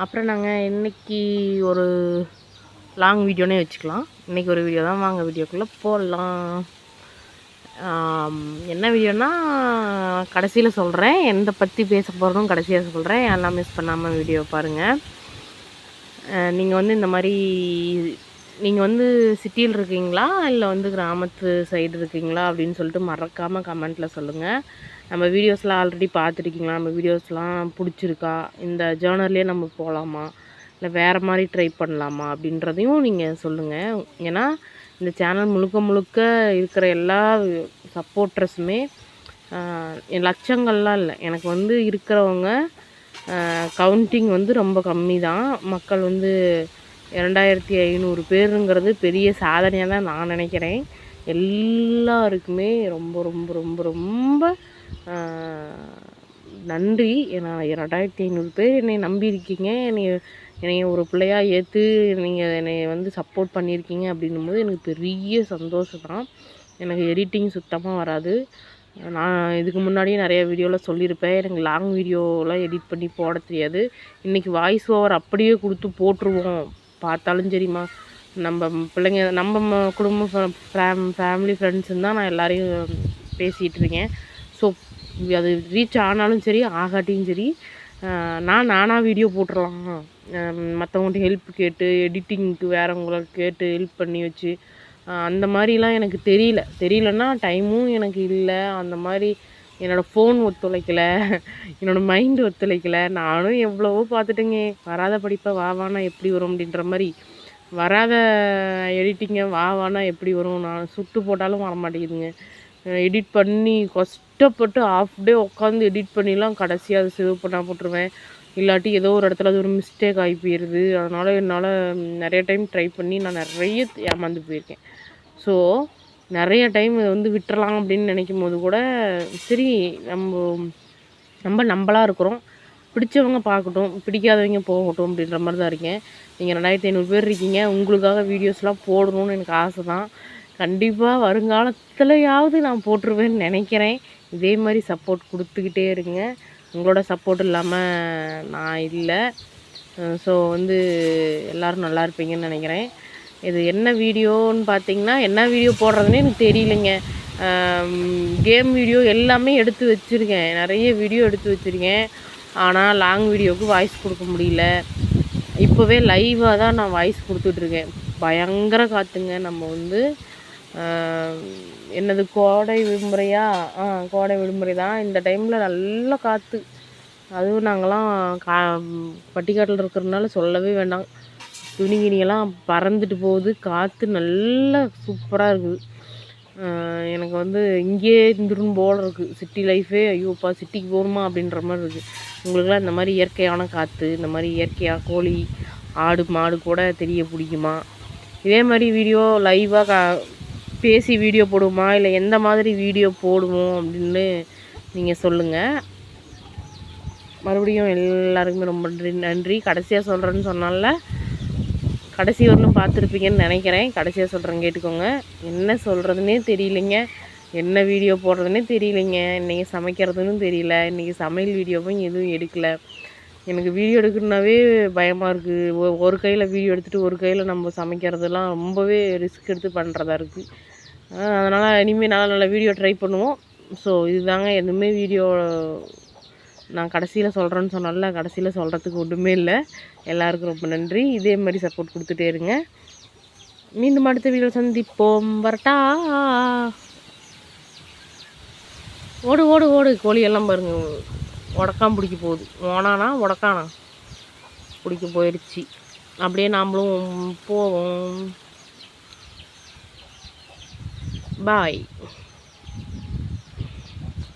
அப்புறம் நாங்கள் இன்னைக்கு ஒரு லாங் வீடியோனே வச்சுக்கலாம். இன்றைக்கி ஒரு வீடியோ தான். வாங்க வீடியோக்குள்ளே போடலாம் என்ன வீடியோனா கடைசியில் சொல்கிறேன் எந்த பற்றி பேச போகிறதும் கடைசியாக சொல்கிறேன் எல்லாம் மிஸ் பண்ணாமல் வீடியோ பாருங்கள் நீங்கள் வந்து இந்த மாதிரி நீங்கள் வந்து சிட்டியில் இருக்கீங்களா? இல்லை வந்து கிராமத்து சைடு இருக்கீங்களா? அப்படின்னு சொல்லிட்டு மறக்காமல் கமெண்ட்டில் சொல்லுங்கள் நம்ம வீடியோஸ்லாம் ஆல்ரெடி பார்த்துருக்கீங்களா? நம்ம வீடியோஸ்லாம் பிடிச்சிருக்கா? இந்த ஜேர்னர்லேயே நம்ம போகலாமா இல்லை வேறு மாதிரி ட்ரை பண்ணலாமா? அப்படின்றதையும் நீங்கள் சொல்லுங்கள் ஏன்னா இந்த சேனல் முழுக்க முழுக்க இருக்கிற எல்லா சப்போர்ட்டர்ஸுமே என் லட்சங்கள்லாம் இல்லை. எனக்கு வந்து இருக்கிறவங்க கவுண்டிங் வந்து ரொம்ப கம்மி தான் மக்கள் வந்து இரண்டாயிரத்தி ஐநூறு பேருங்கிறது பெரிய சாதனையாக தான் நான் நினைக்கிறேன். எல்லாருக்குமே ரொம்ப ரொம்ப ரொம்ப ரொம்ப நன்றி. ஏன்னா ரெண்டாயிரத்தி ஐநூறு பேர் என்னை நம்பியிருக்கீங்க. என்னை என்னை ஒரு பிள்ளையாக ஏற்று நீங்கள் என்னை வந்து சப்போர்ட் பண்ணியிருக்கீங்க அப்படின்னும் போது எனக்கு பெரிய சந்தோஷம் தான். எனக்கு எடிட்டிங் சுத்தமாக வராது. நான் இதுக்கு முன்னாடியே நிறைய வீடியோவில் சொல்லியிருப்பேன். எனக்கு லாங் வீடியோலாம் எடிட் பண்ணி போட தெரியாது. இன்றைக்கி வாய்ஸ் ஓவர் அப்படியே கொடுத்து போட்டுருவோம். பார்த்தாலும் சரிம்மா நம்ம பிள்ளைங்க நம்ம குடும்பம் குடும்ப ஃபேம் ஃபேமிலி ஃப்ரெண்ட்ஸுன்னு தான் நான் எல்லோரையும் பேசிகிட்டு இருக்கேன். அது ரீச் ஆனாலும் சரி ஆகாட்டியும் சரி நான் நானாக வீடியோ போட்டுடலாம் மற்றவங்கள்ட்ட ஹெல்ப் கேட்டு எடிட்டிங்க்கு வேறவங்கள கேட்டு ஹெல்ப் பண்ணி வச்சு அந்த மாதிரிலாம் எனக்கு தெரியல. தெரியலன்னா டைமும் எனக்கு இல்லை. அந்த மாதிரி என்னோடய ஃபோன் ஒத்துழைக்கலை. என்னோடய மைண்டு ஒத்துழைக்கலை. நானும் எவ்வளவோ பார்த்துட்டேங்க. வராத படிப்பை வா வானா எப்படி வரும் அப்படின்ற மாதிரி. வராத எடிட்டிங்கை வா வானா எப்படி வரும்? நான் சுட்டு போட்டாலும் வர மாட்டேங்குதுங்க எடிட் பண்ணி கஷ்டப்பட்டு ஆஃப் டே உட்காந்து எடிட் பண்ணிலாம் கடைசியாக அதை சேவ் பண்ணால் போட்டுருவேன். இல்லாட்டி ஏதோ ஒரு இடத்துல அது ஒரு மிஸ்டேக் ஆகி போயிடுது அதனால் என்னால் நிறைய டைம் ட்ரை பண்ணி நான் நிறைய ஏமாந்து போயிருக்கேன். ஸோ நிறைய டைம் இதை வந்து விட்டுறலாம் அப்படின்னு நினைக்கும் போது கூட சரி நம்ம நம்ம நம்மளாக இருக்கிறோம். பிடிச்சவங்க பார்க்கட்டும் பிடிக்காதவங்க போகட்டும் அப்படின்ற மாதிரி தான் இருக்கேன். நீங்கள் ரெண்டாயிரத்தி ஐநூறு பேர் இருக்கீங்க. உங்களுக்காக வீடியோஸ்லாம் போடணும்னு எனக்கு ஆசை தான் கண்டிப்பாக வருங்காலத்துலையாவது நான் போட்டுருவேன்னு நினைக்கிறேன். இதே மாதிரி சப்போர்ட் கொடுத்துக்கிட்டே இருங்க. உங்களோட சப்போர்ட் இல்லாமல் நான் இல்லை. ஸோ வந்து எல்லோரும் நல்லா இருப்பீங்கன்னு நினைக்கிறேன். இது என்ன வீடியோன்னு பார்த்தீங்கன்னா என்ன வீடியோ போடுறதுனே எனக்கு தெரியலைங்க. கேம் வீடியோ எல்லாமே எடுத்து வச்சுருக்கேன். நிறைய வீடியோ எடுத்து வச்சுருக்கேன். ஆனால் லாங் வீடியோவுக்கு வாய்ஸ் கொடுக்க முடியல. இப்போவே லைவாக தான் நான் வாய்ஸ் கொடுத்துட்ருக்கேன் பயங்கர காற்றுங்க நம்ம வந்து என்னது கோடை விடுமுறையா? ஆ கோடை விடுமுறை தான். இந்த டைமில் நல்ல காற்று அதுவும் நாங்களாம் கா பட்டிக்காட்டில் இருக்கிறதுனால சொல்லவே வேண்டாம். துணி கிணியெல்லாம் பறந்துட்டு போகுது. காற்று நல்லா சூப்பராக இருக்குது. எனக்கு வந்து இங்கேயே இருந்துருன்னு போல இருக்குது சிட்டி லைஃபே ஐயோப்பா சிட்டிக்கு போகணுமா அப்படின்ற மாதிரி இருக்குது உங்களுக்குலாம் இந்த மாதிரி இயற்கையான காற்று இந்த மாதிரி இயற்கையாக கோழி ஆடு மாடு கூட தெரிய பிடிக்குமா? இதே மாதிரி வீடியோ லைவாக கா பேசி வீடியோ போடுவோமா? இல்லை எந்த மாதிரி வீடியோ போடுவோம் அப்படின்னு நீங்கள் சொல்லுங்கள் மறுபடியும் எல்லாருக்குமே ரொம்ப நன்றி நன்றி. கடைசியாக சொல்கிறேன்னு சொன்னால கடைசி வரலும் பார்த்துருப்பீங்கன்னு நினைக்கிறேன். கடைசியாக சொல்கிறேன் கேட்டுக்கோங்க. என்ன சொல்கிறதுனே தெரியலைங்க. என்ன வீடியோ போடுறதுனே தெரியலைங்க. இன்றைக்கி சமைக்கிறதுன்னு தெரியல. இன்றைக்கி சமையல் வீடியோவும் எதுவும் எடுக்கலை. எனக்கு வீடியோ எடுக்கணுன்னாவே பயமாக இருக்குது ஒரு கையில் வீடியோ எடுத்துகிட்டு ஒரு கையில் நம்ம சமைக்கிறதெல்லாம் ரொம்பவே ரிஸ்க் எடுத்து பண்ணுறதா இருக்குது அதனால் இனிமேல் நல்ல நல்ல வீடியோ ட்ரை பண்ணுவோம். ஸோ இதுதாங்க எதுவுமே வீடியோ நான் கடைசியில் சொல்கிறேன்னு சொன்னால கடைசியில் சொல்கிறதுக்கு ஒன்றுமே இல்லை. எல்லாருக்கும் ரொம்ப நன்றி. இதே மாதிரி சப்போர்ட் கொடுத்துட்டே இருங்க. மீண்டும் அடுத்த வீடியோ சந்திப்போம். வரட்டா? ஓடு ஓடு ஓடு. கோழியெல்லாம் பாருங்கள் பாருங்க. உடக்காம பிடிக்க போகுது. ஓனானா உடக்கானா? பிடிக்க போயிடுச்சு. அப்படியே நாமளும் போவோம். Bye.